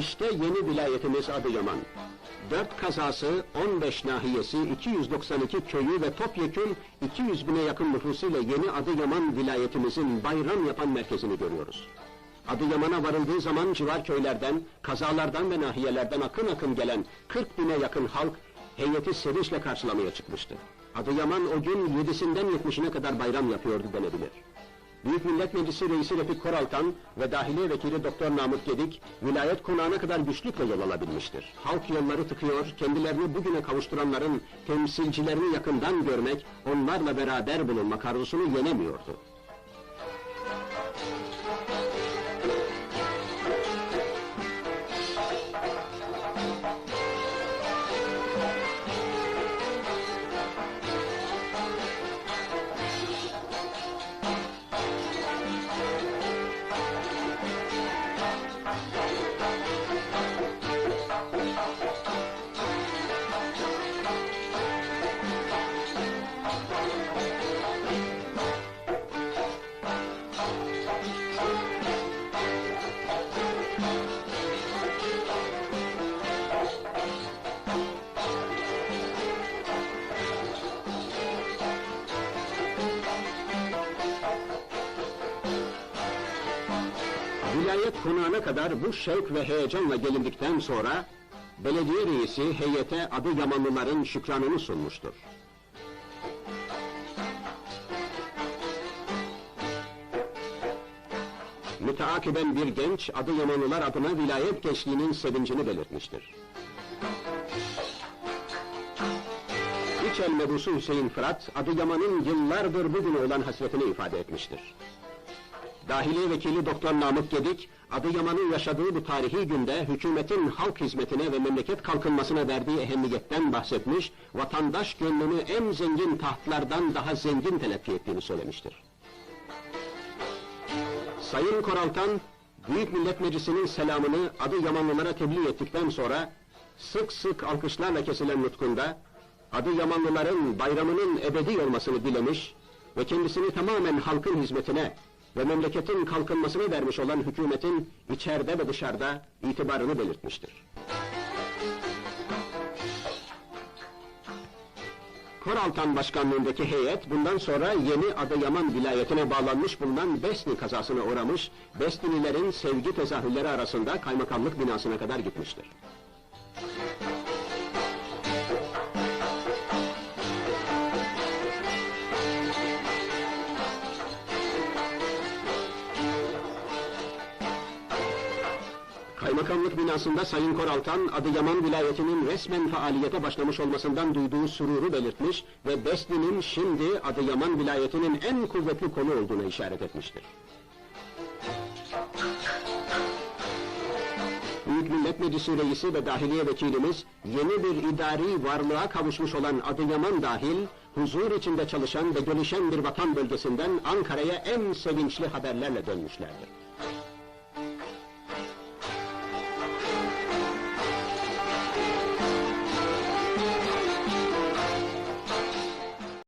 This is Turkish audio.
İşte yeni vilayetimiz Adıyaman. Dört kazası, 15 nahiyesi, 292 köyü ve topyekün 200 bine yakın nüfusuyla yeni Adıyaman vilayetimizin bayram yapan merkezini görüyoruz. Adıyaman'a varıldığı zaman civar köylerden, kazalardan ve nahiyelerden akın akın gelen 40 bine yakın halk heyeti sevinçle karşılamaya çıkmıştı. Adıyaman o gün 7'sinden 70'ine kadar bayram yapıyordu denebilir. Büyük Millet Meclisi Reisi Refik Koraltan ve Dahiliye Vekili Doktor Namık Gedik, vilayet konağına kadar güçlükle yol alabilmiştir. Halk yolları tıkıyor, kendilerini bugüne kavuşturanların temsilcilerini yakından görmek, onlarla beraber bulunmak arzusunu yenemiyordu. Vilayet konağına kadar bu şevk ve heyecanla gelindikten sonra belediye reisi heyete adı Yamanlıların şükranını sunmuştur. Müteakiben bir genç adı Yamanlılar adına vilayet gençliğinin sevincini belirtmiştir. İç el mebusu Hüseyin Fırat, Adıyaman'ın yıllardır bugüne olan hasretini ifade etmiştir. Dahiliye Vekili Doktor Namık Gedik, Adıyaman'ın yaşadığı bu tarihi günde hükümetin halk hizmetine ve memleket kalkınmasına verdiği ehemmiyetten bahsetmiş, vatandaş gönlünü en zengin tahtlardan daha zengin telakki ettiğini söylemiştir. Sayın Koraltan, Büyük Millet Meclisi'nin selamını Adıyamanlılara tebliğ ettikten sonra, sık sık alkışlarla kesilen nutkunda, Adıyamanlıların bayramının ebedi olmasını dilemiş ve kendisini tamamen halkın hizmetine ve memleketin kalkınmasını vermiş olan hükümetin içeride ve dışarıda itibarını belirtmiştir. Koraltan Başkanlığındaki heyet bundan sonra yeni Adıyaman vilayetine bağlanmış bulunan Besni kazasına uğramış, Besnililerin sevgi tezahürleri arasında kaymakamlık binasına kadar gitmiştir. Kaymakamlık binasında Sayın Koraltan, Adıyaman vilayetinin resmen faaliyete başlamış olmasından duyduğu sururu belirtmiş ve Besni'nin şimdi Adıyaman vilayetinin en kuvvetli kolu olduğuna işaret etmiştir. Büyük Millet Meclisi Reisi ve Dahiliye Vekilimiz, yeni bir idari varlığa kavuşmuş olan Adıyaman dahil, huzur içinde çalışan ve gelişen bir vatan bölgesinden Ankara'ya en sevinçli haberlerle dönmüşlerdir.